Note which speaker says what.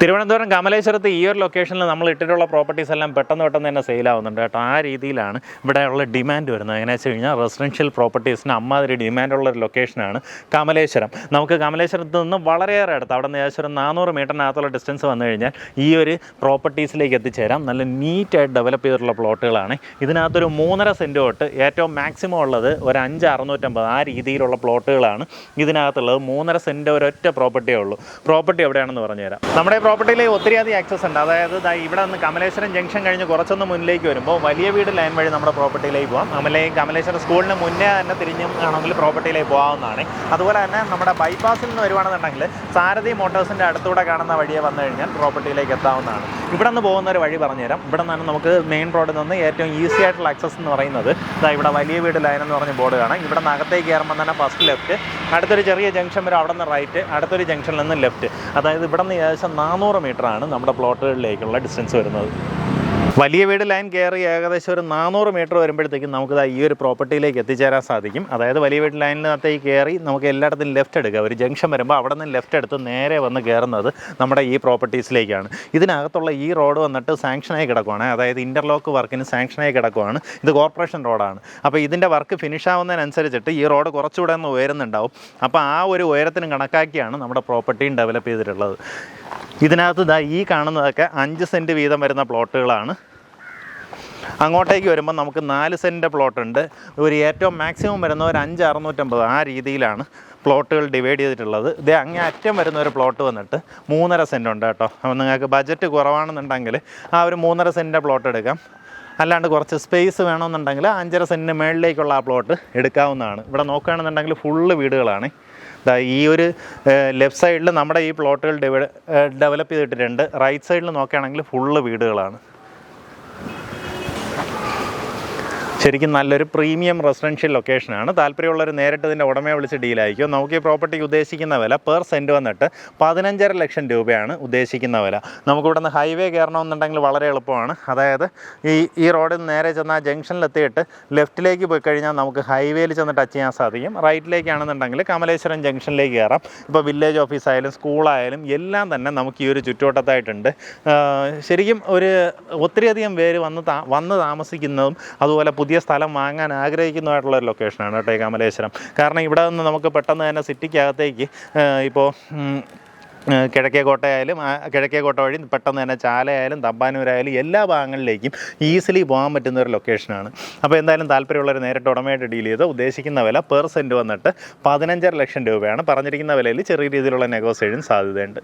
Speaker 1: തിരുവനന്തപുരം കമലേശ്വരത്ത് ഈ ഒരു ലൊക്കേഷനിൽ നമ്മൾ ഇട്ടിട്ടുള്ള പ്രോപ്പർട്ടീസ് എല്ലാം പെട്ടെന്ന് പെട്ടെന്ന് തന്നെ സെയിലാവുന്നുണ്ട് കേട്ടോ. ആ രീതിയിലാണ് ഇവിടെയുള്ള ഡിമാൻഡ് വരുന്നത്. എങ്ങനെ വെച്ച് കഴിഞ്ഞാൽ റെസിഡൻഷ്യൽ പ്രോപ്പർട്ടീസിന് അമ്മാതിരി ഡിമാൻഡുള്ള ഒരു ലൊക്കേഷനാണ് കമലേശ്വരം. നമുക്ക് കമലേശ്വരത്ത് നിന്ന് വളരെയേറെ അടുത്ത് അവിടെ നിന്ന് ഏകദേശം നാനൂറ് മീറ്ററിനകത്തുള്ള ഡിസ്റ്റൻസ് വന്നു കഴിഞ്ഞാൽ ഈ ഒരു പ്രോപ്പർട്ടീസിലേക്ക് എത്തിച്ചേരാം. നല്ല നീറ്റായിട്ട് ഡെവലപ്പ് ചെയ്തിട്ടുള്ള പ്ലോട്ടുകളാണ് ഇതിനകത്തൊരു മൂന്നര സെന്റ് തൊട്ട് ഏറ്റവും മാക്സിമം ഉള്ളത് ഒരു അഞ്ച് അറുന്നൂറ്റമ്പത് ആ രീതിയിലുള്ള പ്ലോട്ടുകളാണ് ഇതിനകത്തുള്ളത്. മൂന്നര സെന്റ് ഒരൊറ്റ പ്രോപ്പർട്ടിയേ ഉള്ളൂ. പ്രോപ്പർട്ടി എവിടെയാണെന്ന് പറഞ്ഞുതരാം. നമ്മുടെ പ്രോപ്പർട്ടിയിൽ ഒത്തിരിയധികം ആക്സസ് ഉണ്ട്. അതായത് ഇവിടെ നിന്ന് കമലേശ്വരം ജംഗ്ഷൻ കഴിഞ്ഞ് കുറച്ചൊന്ന് മുന്നിലേക്ക് വരുമ്പോൾ വലിയ വീട് ലൈൻ വഴി നമ്മുടെ പ്രോപ്പർട്ടിയിലേക്ക് പോകാം അമലേ കമലേശ്വരം സ്കൂളിന് മുന്നേ തന്നെ തിരിഞ്ഞും ആണെങ്കിൽ പ്രോപ്പർട്ടിയിലേക്ക് പോകാവുന്നതാണ്. അതുപോലെ തന്നെ നമ്മുടെ ബൈപ്പാസിൽ നിന്ന് വരുവാണെന്നുണ്ടെങ്കിൽ സാരഥി മോട്ടോഴ്സിന്റെ അടുത്തൂടെ കാണുന്ന വഴിയെ വന്നു കഴിഞ്ഞാൽ പ്രോപ്പർട്ടിയിലേക്ക് എത്താവുന്നതാണ്. ഇവിടെ നിന്ന് പോകുന്ന ഒരു വഴി പറഞ്ഞുതരാം. ഇവിടെ നിന്നാണ് നമുക്ക് മെയിൻ റോഡിൽ നിന്ന് ഏറ്റവും ഈസി ആയിട്ടുള്ള ആക്സസ് എന്ന് പറയുന്നത്. ഇതാ ഇവിടെ വലിയ വീട് ലൈൻ എന്ന് പറഞ്ഞ ബോർഡ് കാണാം. ഇവിടെ നിന്ന് അകത്തേക്ക് കയറുമ്പോൾ തന്നെ ഫസ്റ്റ് ലെഫ്റ്റ് അടുത്തൊരു ചെറിയ ജംഗ്ഷൻ വരും അവിടെ നിന്ന് റൈറ്റ് അടുത്തൊരു ജംഗ്ഷനിൽ നിന്ന് ലെഫ്റ്റ് അതായത് ഇവിടെ നിന്ന് ഏകദേശം നാനൂറ് ആണ് നമ്മുടെ പ്ലോട്ടുകളിലേക്കുള്ള ഡിസ്റ്റൻസ് വരുന്നത്. വലിയ വീട് ലൈൻ കയറി ഏകദേശം ഒരു നാനൂറ് മീറ്റർ വരുമ്പോഴത്തേക്കും നമുക്ക് ദാ ഈ ഒരു പ്രോപ്പർട്ടിയിലേക്ക് എത്തിച്ചേരാൻ സാധിക്കും. അതായത് വലിയ വീട് ലൈനിനകത്തേക്ക് കയറി നമുക്ക് എല്ലായിടത്തും ലെഫ്റ്റ് എടുക്കുക ഒരു ജംഗ്ഷൻ വരുമ്പോൾ അവിടെ നിന്ന് ലെഫ്റ്റ് എടുത്ത് നേരെ വന്ന് കയറുന്നത് നമ്മുടെ ഈ പ്രോപ്പർട്ടീസിലേക്കാണ് ഇതിനകത്തുള്ള ഈ റോഡ് വന്നിട്ട് സാങ്ഷനായി കിടക്കുവാണ്. അതായത് ഇന്റർലോക്ക് വർക്കിന് സാങ്ഷനായി കിടക്കുവാണ്. ഇത് കോർപ്പറേഷൻ റോഡാണ് അപ്പോൾ ഇതിന്റെ വർക്ക് ഫിനിഷ് ആവുന്നതിനനുസരിച്ചിട്ട് ഈ റോഡ് കുറച്ചുകൂടെ ഒന്ന് ഉയരുന്നുണ്ടാവും. അപ്പോൾ ആ ഒരു ഉയരത്തിന് കണക്കാക്കിയാണ് നമ്മുടെ പ്രോപ്പർട്ടിയും ഡെവലപ്പ് ചെയ്തിട്ടുള്ളത്. ഇതിനകത്ത് ദാ ഈ കാണുന്നതൊക്കെ അഞ്ച് സെന്റ് വീതം വരുന്ന പ്ലോട്ടുകളാണ്. അങ്ങോട്ടേക്ക് വരുമ്പോൾ നമുക്ക് നാല് സെന്റ് പ്ലോട്ട് ഉണ്ട് ഒരു ഏറ്റവും മാക്സിമം വരുന്ന ഒരു അഞ്ച് അറുന്നൂറ്റമ്പത് ആ രീതിയിലാണ് പ്ലോട്ടുകൾ ഡിവൈഡ് ചെയ്തിട്ടുള്ളത്. ഇത് അങ്ങേ അറ്റം വരുന്ന ഒരു പ്ലോട്ട് വന്നിട്ട് മൂന്നര സെന്റ് ഉണ്ട് കേട്ടോ. അപ്പം നിങ്ങൾക്ക് ബജറ്റ് കുറവാണെന്നുണ്ടെങ്കിൽ ആ ഒരു മൂന്നര സെന്റിന്റെ പ്ലോട്ട് എടുക്കാം. അല്ലാണ്ട് കുറച്ച് സ്പേസ് വേണമെന്നുണ്ടെങ്കിൽ അഞ്ചര സെന്റിന് മേളിലേക്കുള്ള ആ പ്ലോട്ട് എടുക്കാവുന്നതാണ്. ഇവിടെ നോക്കുകയാണെന്നുണ്ടെങ്കിൽ ഫുള്ള് വീടുകളാണ്. ഈ ഒരു ലെഫ്റ്റ് സൈഡിൽ നമ്മുടെ ഈ പ്ലോട്ടുകൾ ഡെവലപ്പ് ചെയ്തിട്ടുണ്ട് റൈറ്റ് സൈഡിൽ നോക്കുകയാണെങ്കിൽ ഫുള്ള് വീടുകളാണ്. ശരിക്കും നല്ലൊരു പ്രീമിയം റെസിഡൻഷ്യൽ ലൊക്കേഷനാണ്. താല്പര്യമുള്ളവർ നേരിട്ട് ഇതിന്റെ ഉടമയെ വിളിച്ച് ഡീലായിരിക്കും നമുക്ക് ഈ പ്രോപ്പർട്ടി ഉദ്ദേശിക്കുന്ന വില പെർ സെന്റ് വന്നിട്ട് പതിനഞ്ചര ലക്ഷം രൂപയാണ് ഉദ്ദേശിക്കുന്ന വില. നമുക്കിവിടെ നിന്ന് ഹൈവേ കയറണമെന്നുണ്ടെങ്കിൽ വളരെ എളുപ്പമാണ്. അതായത് ഈ ഈ റോഡിൽ നേരെ ചെന്ന് ആ ജംഗ്ഷനിലെത്തിയിട്ട് ലെഫ്റ്റിലേക്ക് പോയി കഴിഞ്ഞാൽ നമുക്ക് ഹൈവേയിൽ ചെന്ന് ടച്ച് ചെയ്യാൻ സാധിക്കും. റൈറ്റിലേക്കാണെന്നുണ്ടെങ്കിൽ കമലേശ്വരം ജംഗ്ഷനിലേക്ക് കയറാം. ഇപ്പോൾ വില്ലേജ് ഓഫീസായാലും സ്കൂളായാലും എല്ലാം തന്നെ നമുക്ക് ഈ ഒരു ചുറ്റുവട്ടത്തായിട്ടുണ്ട്. ശരിക്കും ഒരു ഒത്തിരിയധികം പേര് വന്ന് വന്ന് താമസിക്കുന്നതും അതുപോലെ പുതിയ സ്ഥലം വാങ്ങാൻ ആഗ്രഹിക്കുന്നതായിട്ടുള്ള ഒരു ലൊക്കേഷനാണ് കേട്ടോ ഈ കമലേശ്വരം. കാരണം ഇവിടെ നിന്ന് നമുക്ക് പെട്ടെന്ന് തന്നെ സിറ്റിക്കകത്തേക്ക് ഇപ്പോൾ കിഴക്കേക്കോട്ടയായാലും കിഴക്കേ കിഴക്കേക്കോട്ട വഴി പെട്ടെന്ന് തന്നെ ചാലയായാലും തമ്പാനൂരായാലും എല്ലാ ഭാഗങ്ങളിലേക്കും ഈസിലി പോകാൻ പറ്റുന്ന ഒരു ലൊക്കേഷനാണ് അപ്പോൾ എന്തായാലും താല്പര്യമുള്ളവർ നേരിട്ട് ഉടമയായിട്ട് ഡീൽ ചെയ്ത് ഉദ്ദേശിക്കുന്ന വില പെർ സെന്റ് വന്നിട്ട് പതിനഞ്ചര ലക്ഷം രൂപയാണ്. പറഞ്ഞിരിക്കുന്ന വിലയിൽ ചെറിയ രീതിയിലുള്ള നെഗോസിയേഷൻ സാധ്യതയുണ്ട്.